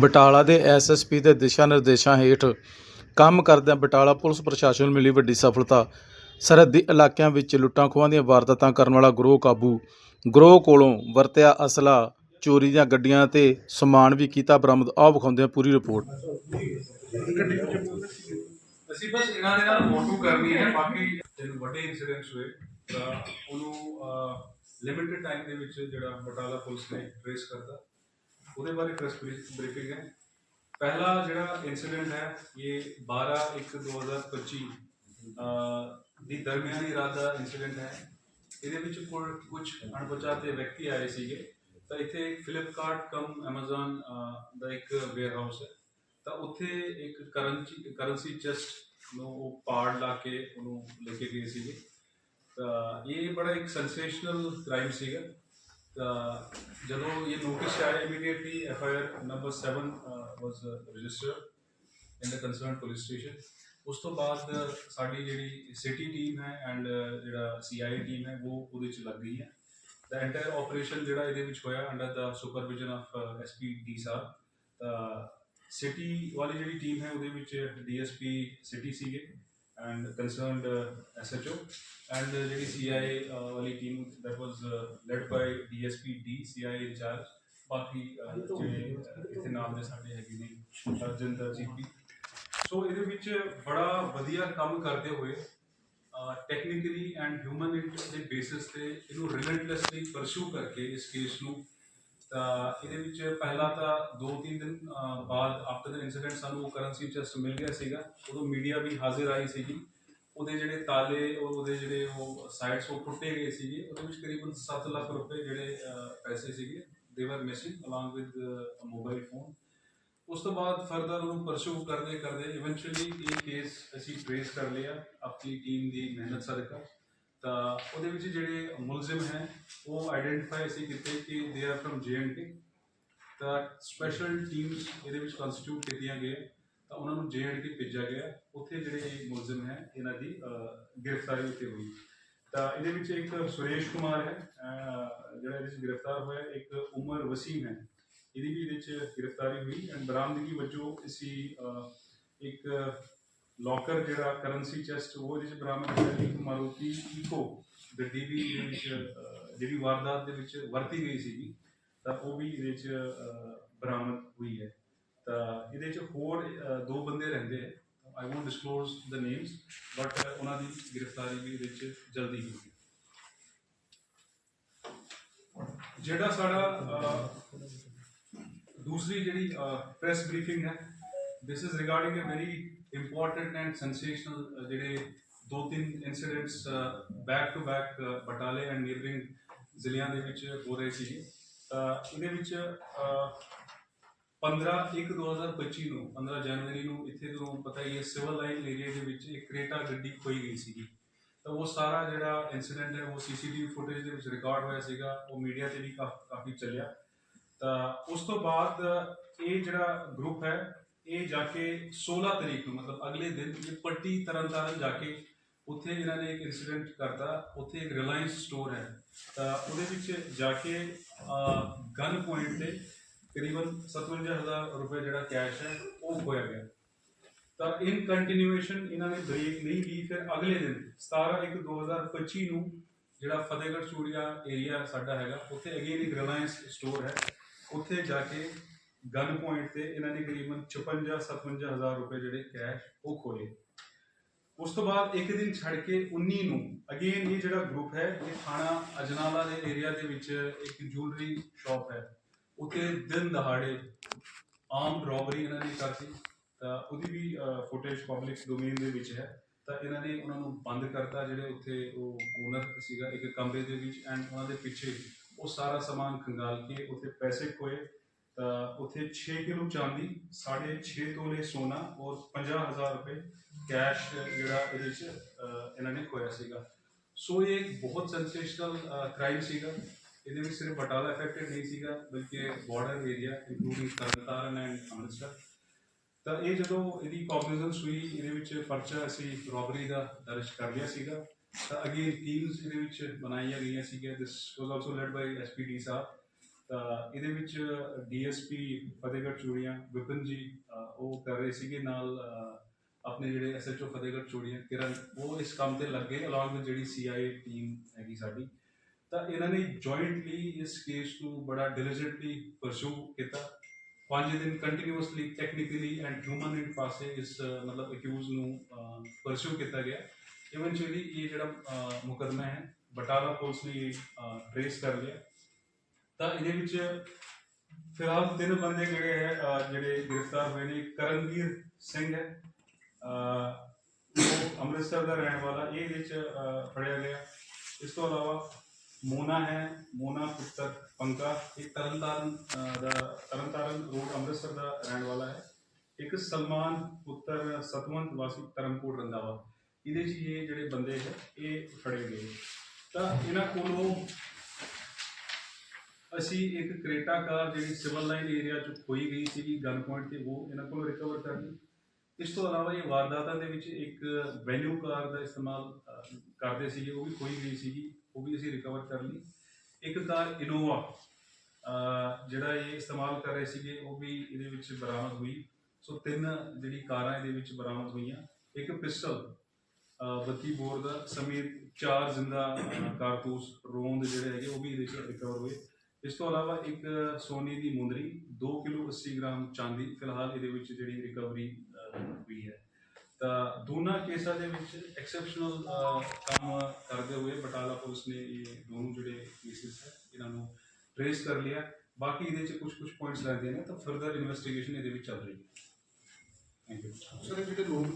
ਬਟਾਲਾ ਦੇ ਐਸਐਸਪੀ ਦੇ ਦਿਸ਼ਾ ਨਿਰਦੇਸ਼ਾਂ ਹੇਠ ਕੰਮ ਕਰਦਿਆਂ ਬਟਾਲਾ ਪੁਲਿਸ ਪ੍ਰਸ਼ਾਸਨ ਨੂੰ ਮਿਲੀ ਵੱਡੀ ਸਫਲਤਾ। ਸਰਹੱਦੀ ਇਲਾਕਿਆਂ ਵਿੱਚ ਲੁੱਟਾਂ ਖੋਹਾਂ ਦੀਆਂ ਵਾਰਦਾਤਾਂ ਕਰਨ ਵਾਲਾ ਗਰੋਹ ਕਾਬੂ। ਗਰੋਹ ਕੋਲੋਂ ਵਰਤਿਆ ਅਸਲਾ, ਚੋਰੀ ਦੀਆਂ ਗੱਡੀਆਂ ਤੇ ਸਮਾਨ ਵੀ ਕੀਤਾ ਬਰਾਮਦ। ਆਹ ਵਿਖਾਉਂਦੇ ਆ ਪੂਰੀ ਰਿਪੋਰਟ। ਅਸੀਂ ਬਸ ਇਹਨਾਂ ਦੇ ਨਾਲ ਫੋਟੋ ਕਰਨੀ ਹੈ, ਬਾਕੀ ਜਿਹੜੇ ਵੱਡੇ ਇਨਸੀਡੈਂਟਸ ਹੋਏ, ਤਾਂ ਉਹਨੂੰ ਲਿਮਿਟਡ ਟਾਈਮ ਦੇ ਵਿੱਚ ਜਿਹੜਾ ਬਟਾਲਾ ਪੁਲਿਸ ਨੇ ਟ੍ਰੇਸ ਕਰਦਾ ਉਹਦੇ ਬਾਰੇ ਪ੍ਰੈਸ ਬਰੀਫਿੰਗ ਹੈ। ਪਹਿਲਾ ਜਿਹੜਾ ਇਨਸੀਡੈਂਟ ਹੈ ਇਹ 12 1 2025 ਅਹ, ਦੀ ਦਰਮਿਆਨੀ ਰਾਤ ਦਾ ਇਨਸੀਡੈਂਟ ਹੈ। ਇਹਦੇ ਵਿੱਚ ਕੁਝ ਅਣਪਛਾਤੇ ਵਿਅਕਤੀ ਆਏ ਸੀਗੇ। ਤਾਂ ਇੱਥੇ ਇੱਕ ਫਲਿੱਪਕਾਰਟ ਕਮ Amazon ਦਾ ਇੱਕ ਵੇਅਰਹਾਊਸ ਹੈ। ਤਾਂ ਉੱਥੇ ਇੱਕ ਕਰੰਸੀ ਕਰੰਸੀ ਚੈਸਟ ਨੂੰ ਉਹ ਪਾੜ ਲਾ ਕੇ ਉਹਨੂੰ ਲੈ ਕੇ ਗਏ ਸੀਗੇ। ਤਾਂ ਇਹ ਬੜਾ ਇੱਕ ਸੈਂਸੇਸ਼ਨਲ ਕ੍ਰਾਈਮ ਸੀਗਾ। ਜਦੋਂ ਇਹ ਨੋਟਿਸ ਆਇਆ immediately F I R number 7 was registered in the concerned police station ਉਸ ਤੋਂ ਬਾਅਦ ਸਾਡੀ ਜਿਹੜੀ ਸਿਟੀ ਟੀਮ ਹੈ ਐਂਡ ਜਿਹੜਾ ਸੀਆਈ ਟੀਮ ਹੈ, ਉਹ ਉਹਦੇ ਚ ਲੱਗ ਗਈ ਹੈ ਦਾ ਐਂਟਾਇਰ ਆਪਰੇਸ਼ਨ ਜਿਹੜਾ ਇਹਦੇ ਵਿੱਚ ਹੋਇਆ under the supervision of SP D ਸਾਹਿਬ, ਤਾਂ ਸਿਟੀ ਵਾਲੀ ਜਿਹੜੀ ਟੀਮ ਹੈ ਉਹਦੇ ਵਿੱਚ ਡੀਐਸਪੀ ਸਿਟੀ ਸੀਗੇ। ਐਂਡ ਕੰਸਰਨਡ ਐਸਐਚਓ ਐਂਡ ਜਿਹੜੀ ਸੀਆਈ uh, ਵਾਲੀ team that was led by DSP D CI incharge ਬਾਕੀ ਅਹ, ਜਿਹੜੇ ਅਹ, ਇੱਥੇ ਨਾਮ ਦੇ ਸਾਡੇ ਹੈਗੇ ਨੇ ਅਰਜਿੰਦਰ ਜੀਪੀ ਸੋ ਇਹਦੇ ਵਿੱਚ ਬੜਾ ਵਧੀਆ ਕੰਮ ਕਰਦੇ ਹੋਏ ਟੈਕਨੀਕਲੀ ਐਂਡ ਹਿਊਮਨ ਦੇ ਬੇਸਿਸ ਤੇ ਇਹਨੂੰ ਰਿਲੈਂਟਲੈਸਲੀ ਪਰਸੂ ਕਰਕੇ ਇਸ ਕੇਸ ਨੂੰ ਤਾਂ ਇਹਦੇ ਵਿੱਚ ਪਹਿਲਾਂ ਤਾਂ 2-3 ਦਿਨ ਬਾਅਦ ਆਫਟਰ ਦ ਇਨਸੀਡੈਂਟ ਸਾਨੂੰ ਕਰੰਸੀ ਚੈਸਟ ਮਿਲ ਗਿਆ ਸੀਗਾ। ਉਦੋਂ ਮੀਡੀਆ ਵੀ ਹਾਜ਼ਰ ਆਈ ਸੀਗੀ। ਉਹਦੇ ਜਿਹੜੇ ਤਾਲੇ ਔਰ ਉਹਦੇ ਜਿਹੜੇ ਉਹ ਸਾਈਡਸ ਉਹ ਟੁੱਟੇ ਗਏ ਸੀਗੇ। ਉਹਦੇ ਵਿੱਚ ਕਰੀਬਨ 7 ਲੱਖ ਰੁਪਏ ਜਿਹੜੇ ਪੈਸੇ ਸੀਗੇ। They were missing along with mobile phone ਉਸ ਤੋਂ ਬਾਅਦ ਫਰਦਰ ਉਹਨੂੰ ਪਰਸੂ ਕਰਦੇ ਕਰਦੇ ਇਵੈਂਚੁਅਲੀ ਇਹ ਕੇਸ ਅਸੀਂ ਟ੍ਰੇਸ ਕਰ ਲਿਆ। ਆਪਣੀ ਟੀਮ ਦੀ ਮਿਹਨਤ ਸਦਕਾ। ਤਾਂ ਉਹਦੇ ਵਿੱਚ ਜਿਹੜੇ ਮੁਲਜ਼ਮ ਹੈ, ਉਹ ਆਈਡੈਂਟੀਫਾਈ ਅਸੀਂ ਕੀਤੇ ਕਿ ਦੇ ਆਰ ਫਰਮ ਕੇ ਤਾਂ ਸਪੈਸ਼ਲ ਟੀਮਸ ਇਹਦੇ ਵਿੱਚ ਕਨਸਟੀਟਿਊਟ ਕੀਤੀਆਂ ਗਏ ਤਾਂ ਉਹਨਾਂ ਨੂੰ ਜੇ ਐਂਡ ਕੇ ਭੇਜਿਆ ਗਿਆ। ਉੱਥੇ ਜਿਹੜੇ ਮੁਲਜ਼ਮ ਹੈ, ਇਹਨਾਂ ਦੀ ਗ੍ਰਿਫਤਾਰੀ ਉੱਤੇ ਹੋਈ। ਤਾਂ ਇਹਦੇ ਵਿੱਚ ਇੱਕ ਸੁਰੇਸ਼ ਕੁਮਾਰ ਹੈ ਜਿਹੜਾ ਇਹਦੇ ਵਿੱਚ ਗ੍ਰਿਫਤਾਰ ਹੋਇਆ, ਇੱਕ ਉਮਰ ਵਸੀਮ ਹੈ। ਇਹਦੀ ਵੀ ਇਹਦੇ ਚ ਗ੍ਰਿਫਤਾਰੀ ਹੋਈ। ਐਂਡ ਬਰਾਮਦਗੀ ਵਜੋਂ ਅਸੀਂ ਇੱਕ ਲੋਕਰ ਜਿਹੜਾ ਕਰੰਸੀ ਚੈਸਟ ਉਹ ਇਹਦੇ ਚ ਬਰਾਮਦ ਹੋਇਆ ਇੱਕ ਮਾਰੂਤੀ ਇਕੋ ਗੱਡੀ ਵੀ ਇਹਦੇ ਵਿੱਚ ਜਿਹੜੀ ਵਾਰਦਾਤ ਦੇ ਵਿੱਚ ਵਰਤੀ ਗਈ ਸੀਗੀ, ਤਾਂ ਉਹ ਵੀ ਇਹਦੇ ਚ ਬਰਾਮਦ ਹੋਈ ਹੈ। ਤਾਂ ਇਹਦੇ ਚ ਹੋਰ ਦੋ ਬੰਦੇ ਰਹਿੰਦੇ ਹੈ। I won't disclose the names but ਉਹਨਾਂ ਦੀ ਗ੍ਰਿਫਤਾਰੀ ਵੀ ਇਹਦੇ ਚ ਜਲਦੀ ਹੋਊਗੀ ਜਿਹੜਾ ਸਾਡਾ ਦੂਸਰੀ ਜਿਹੜੀ ਪ੍ਰੈਸ ਬਰੀਫਿੰਗ ਹੈ, this is regarding a very important and sensational ਜਿਹੜੇ ਦੋ ਤਿੰਨ ਇਨਸੀਡੈਂਟਸ ਬੈਕ ਟੂ ਬੈਕ ਬਟਾਲੇ ਐਂਡ ਨੀਅਰਿੰਗ ਜ਼ਿਲ੍ਹਿਆਂ ਦੇ ਵਿੱਚ ਹੋ ਰਹੇ ਸੀ। ਤਾਂ ਇਹਦੇ ਵਿੱਚ ਅਹ, 15 1 2025 ਨੂੰ 15 ਜਨਵਰੀ ਨੂੰ ਇੱਥੇ ਤੁਹਾਨੂੰ ਪਤਾ ਹੀ ਹੈ ਸਿਵਲ ਲਾਈਨ ਏਰੀਆ ਦੇ ਵਿੱਚ ਇੱਕ ਕ੍ਰੇਟਾ ਗੱਡੀ ਖੋਈ ਗਈ ਸੀਗੀ। ਤਾਂ ਉਹ ਸਾਰਾ ਜਿਹੜਾ ਇਨਸੀਡੈਂਟ ਹੈ ਉਹ ਸੀਸੀਟੀਵੀ ਫੁਟੇਜ ਦੇ ਵਿੱਚ ਰਿਕਾਰਡ ਹੋਇਆ ਸੀਗਾ ਉਹ ਮੀਡੀਆ ਤੇ ਵੀ ਕਾਫ- ਕਾਫੀ ਚੱਲਿਆ। ਤਾਂ ਉਸ ਤੋਂ ਬਾਅਦ ਇਹ ਜਿਹੜਾ ਗਰੁੱਪ ਹੈ ਇਹ ਜਾ ਕੇ 16 ਤਰੀਕ ਨੂੰ, ਮਤਲਬ ਅਗਲੇ ਦਿਨ, ਇਹ ਪੱਟੀ ਤਰਨਤਾਰਨ ਜਾ ਕੇ ਉੱਥੇ ਇਹਨਾਂ ਨੇ ਇੱਕ ਇਨਸੀਡੈਂਟ ਕਰਤਾ। ਉੱਥੇ ਇੱਕ ਰਿਲਾਇੰਸ ਸਟੋਰ ਹੈ। ਤਾਂ ਉਹਦੇ ਵਿੱਚ ਜਾ ਕੇ ਗਨ ਪੁਆਇੰਟ ਤੇ ਕਰੀਬਨ 57000 ਰੁਪਏ ਜਿਹੜਾ ਕੈਸ਼ ਹੈ, ਉਹ ਖੋਇਆ ਗਿਆ। ਤਾਂ ਇਨ ਕੰਟੀਨਿਊਏਸ਼ਨ ਇਹਨਾਂ ਨੇ ਬ੍ਰੇਕ ਨਹੀਂ ਲਈ ਫਿਰ ਅਗਲੇ ਦਿਨ 17 1 2025 ਨੂੰ ਜਿਹੜਾ ਫਤਿਹਗੜ੍ਹ ਚੂੜੀਆ ਏਰੀਆ ਸਾਡਾ ਹੈਗਾ, ਉੱਥੇ ਅਗੇਨ ਇੱਕ ਰਿਲਾਇੰਸ ਸਟੋਰ ਹੈ। ਉੱਥੇ ਜਾ ਕੇ ਗਨ ਪੁਆਇੰਟ ਤੇ ਇਹਨਾਂ ਨੇ ਕਰੀਬਨ 56 57000 ਰੁਪਏ ਜਿਹੜੇ ਕੈਸ਼ ਉਹ ਖੋਏ ਉਸ ਤੋਂ ਬਾਅਦ ਇੱਕ ਦਿਨ ਛੱਡ ਕੇ 19 ਨੂੰ ਅਗੇਨ ਇਹ ਜਿਹੜਾ ਗਰੁੱਪ ਹੈ, ਇਹ ਥਾਣਾ ਅਜਨਾਲਾ ਦੇ ਏਰੀਆ ਦੇ ਵਿੱਚ ਇੱਕ ਜੁਐਲਰੀ ਸ਼ਾਪ ਹੈ। ਉੱਥੇ ਦਿਨ ਦਹਾੜੇ ਆਮ ਰੋਬਰੀ ਇਹਨਾਂ ਨੇ ਕਰਤੀ ਤਾਂ ਉਹਦੀ ਵੀ ਫੁਟੇਜ ਪਬਲਿਕ ਡੋਮੇਨ ਦੇ ਵਿੱਚ ਹੈ। ਤਾਂ ਇਹਨਾਂ ਨੇ ਉਹਨਾਂ ਨੂੰ ਬੰਦ ਕਰਤਾ ਜਿਹੜੇ ਉੱਥੇ ਉਹ ਓਨਰ ਸੀਗਾ, ਇੱਕ ਕਮਰੇ ਦੇ ਵਿੱਚ ਐਂਡ ਉਹਨਾਂ ਦੇ ਪਿੱਛੇ ਉਹ ਸਾਰਾ ਸਮਾਨ ਖੰਗਾਲ ਕੇ ਉੱਥੇ ਪੈਸੇ ਖੋਏ। ਤਾਂ ਉੱਥੇ 6 ਕਿਲੋ ਚਾਂਦੀ 6.5 ਤੋਲੇ ਸੋਨਾ ਔਰ 50000 ਰੁਪਏ ਕੈਸ਼ ਜਿਹੜਾ ਇਹਦੇ 'ਚ ਇਹਨਾਂ ਨੇ ਖੋਇਆ ਸੀਗਾ। ਸੋ ਇਹ ਇੱਕ ਬਹੁਤ ਸੈਂਸੇਸ਼ਨਲ ਕ੍ਰਾਈਮ ਸੀਗਾ। ਇਹਦੇ ਵਿੱਚ ਸਿਰਫ ਬਟਾਲਾ ਅਫੈਕਟਡ ਨਹੀਂ ਸੀਗਾ, ਬਲਕਿ border area including Tarn Taran and Amritsar. ਤਾਂ ਇਹ ਜਦੋਂ ਇਹਦੀ ਕੌਗਨੀਜ਼ੈਂਸ ਹੋਈ, ਇਹਦੇ ਵਿੱਚ ਪਰਚਾ ਅਸੀਂ ਰੋਬਰੀ ਦਾ ਦਰਜ ਕਰ ਲਿਆ ਸੀਗਾ। ਤਾਂ ਅਗੇਨ ਟੀਮਸ ਇਹਦੇ ਵਿੱਚ ਬਣਾਈਆਂ ਗਈਆਂ ਸੀਗੀਆਂ। This was also led by SPD ਸਾਹਿਬ ਤਾਂ ਇਹਦੇ ਵਿੱਚ ਡੀਐਸਪੀ ਫਤਿਹਗੜ੍ਹ ਚੂੜੀਆਂ ਵਿਪਨ ਜੀ ਉਹ ਕਰ ਰਹੇ ਸੀਗੇ ਨਾਲ ਆਪਣੇ ਜਿਹੜੇ ਐਸਐਚਓ ਫਤਿਹਗੜ੍ਹ ਚੂੜੀਆਂ ਕਿਰਨ ਉਹ ਇਸ ਕੰਮ ਤੇ ਲੱਗੇ ਅਲੋਂਗ ਵਿਦ ਜਿਹੜੀ ਸੀਆਈਏ ਟੀਮ ਹੈਗੀ ਸਾਡੀ। ਤਾਂ ਇਹਨਾਂ ਨੇ ਜੁਆਇੰਟਲੀ ਇਸ ਕੇਸ ਨੂੰ ਬੜਾ ਡਿਲੀਜੈਂਟਲੀ ਪਰਸੂ ਕੀਤਾ। ਪੰਜ ਦਿਨ ਕੰਟੀਨਿਊਸਲੀ ਟੈਕਨੀਕਲੀ ਐਂਡ ਹਿਊਮਨ ਪਾਸੇ ਇਸ ਮਤਲਬ ਅਕਿਊਜ਼ ਨੂੰ ਪਰਸੂ ਕੀਤਾ ਗਿਆ। ਇਵੈਂਚੁਅਲੀ ਇਹ ਜਿਹੜਾ ਅਹ, ਮੁਕੱਦਮਾ ਹੈ ਬਟਾਲਾ ਪੁਲਿਸ ਨੇ ਟ੍ਰੇਸ ਕਰ ਲਿਆ। ਤਾਂ ਇਹਦੇ ਵਿੱਚ ਫਿਲਹਾਲ ਤਿੰਨ ਬੰਦੇ ਜਿਹੜੇ ਹੈ ਜਿਹੜੇ ਗ੍ਰਿਫਤਾਰ ਹੋਏ ਨੇ, ਕਰਨਵੀਰ ਸਿੰਘ ਹੈ ਉਹ ਅੰਮ੍ਰਿਤਸਰ ਦਾ ਰਹਿਣ ਵਾਲਾ, ਇਹ ਵਿੱਚ ਫੜਿਆ ਗਿਆ। ਇਸ ਤੋਂ ਇਲਾਵਾ ਮੋਨਾ ਹੈ, ਮੋਨਾ ਪੁੱਤਰ ਪੰਕਾ, ਇਹ ਤਰਨਤਾਰਨ ਦਾ, ਤਰਨਤਾਰਨ ਰੋਡ ਅੰਮ੍ਰਿਤਸਰ ਦਾ ਰਹਿਣ ਵਾਲਾ ਹੈ। ਇੱਕ ਸਲਮਾਨ ਪੁੱਤਰ ਸਤਵੰਤ ਵਾਸੀ ਧਰਮਕੋਟ ਰੰਦਾਵਾ ਇਹਦੇ 'ਚ ਇਹ ਜਿਹੜੇ ਬੰਦੇ ਹੈ, ਇਹ ਫੜੇ ਗਏ ਤਾਂ ਇਹਨਾਂ ਕੋਲੋਂ ਅਸੀਂ ਇੱਕ ਕ੍ਰੇਟਾ ਕਾਰ ਜਿਹੜੀ ਸਿਵਲ ਲਾਈਨ ਏਰੀਆ 'ਚ ਖੋਈ ਗਈ ਸੀਗੀ ਗਨ ਪੁਆਇੰਟ ਤੇ, ਉਹ ਇਹਨਾਂ ਕੋਲ ਰਿਕਵਰ ਕਰ ਲਈ। ਇਸ ਤੋਂ ਇਲਾਵਾ ਇਹ ਵਾਰਦਾਤਾਂ ਦੇ ਵਿੱਚ ਇੱਕ ਵੈਨਿਊ ਕਾਰ ਦਾ ਇਸਤੇਮਾਲ ਕਰਦੇ ਸੀਗੇ, ਉਹ ਵੀ ਖੋਈ ਗਈ ਸੀਗੀ, ਉਹ ਵੀ ਅਸੀਂ ਰਿਕਵਰ ਕਰ ਲਈ। ਇੱਕ ਕਾਰ ਇਨੋਵਾ ਜਿਹੜਾ ਇਹ ਇਸਤੇਮਾਲ ਕਰ ਰਹੇ ਸੀਗੇ, ਉਹ ਵੀ ਇਹਦੇ ਵਿੱਚ ਬਰਾਮਦ ਹੋਈ। ਸੋ ਤਿੰਨ ਜਿਹੜੀ ਕਾਰਾਂ ਇਹਦੇ ਵਿੱਚ ਬਰਾਮਦ ਹੋਈਆਂ। ਇੱਕ ਪਿਸਟਲ 32 ਬੋਰ ਦਾ, ਸਮੇਤ ਚਾਰ ਜ਼ਿੰਦਾ ਕਾਰਤੂਸ ਰੋਂਦ ਜਿਹੜੇ ਹੈਗੇ, ਉਹ ਵੀ ਇਹਦੇ ਵਿੱਚ ਰਿਕਵਰ ਹੋਏ। ਇਸ ਤੋਂ ਇਲਾਵਾ ਇੱਕ ਸੋਨੇ ਦੀ ਮੁੰਦਰੀ 2 ਕਿਲੋ 80 ਗ੍ਰਾਮ ਚਾਂਦੀ, ਫਿਲਹਾਲ ਇਹਦੇ ਵਿੱਚ ਜਿਹੜੀ ਰਿਕਵਰੀ ਹੋਈ ਹੈ। ਤਾਂ ਦੋਨਾਂ ਕੇਸਾਂ ਦੇ ਵਿੱਚ ਐਕਸੈਪਸ਼ਨਲ ਕੰਮ ਕਰਦੇ ਹੋਏ ਬਟਾਲਾ ਪੁਲਿਸ ਨੇ ਇਹ ਦੋਨੋਂ ਜਿਹੜੇ ਕੇਸਿਸ ਹੈ, ਇਹਨਾਂ ਨੂੰ ਟ੍ਰੇਸ ਕਰ ਲਿਆ। ਬਾਕੀ ਇਹਦੇ ਵਿੱਚ ਕੁਝ ਕੁਝ ਪੁਆਇੰਟਸ ਲੱਗਦੇ ਨੇ, ਤਾਂ ਫਰਦਰ ਇਨਵੈਸਟੀਗੇਸ਼ਨ ਇਹਦੇ ਵਿੱਚ ਚੱਲ ਰਹੀ ਹੈ। ਥੈਂਕ ਯੂ ਸਰ ਜਿਹੜੇ ਲੋਕ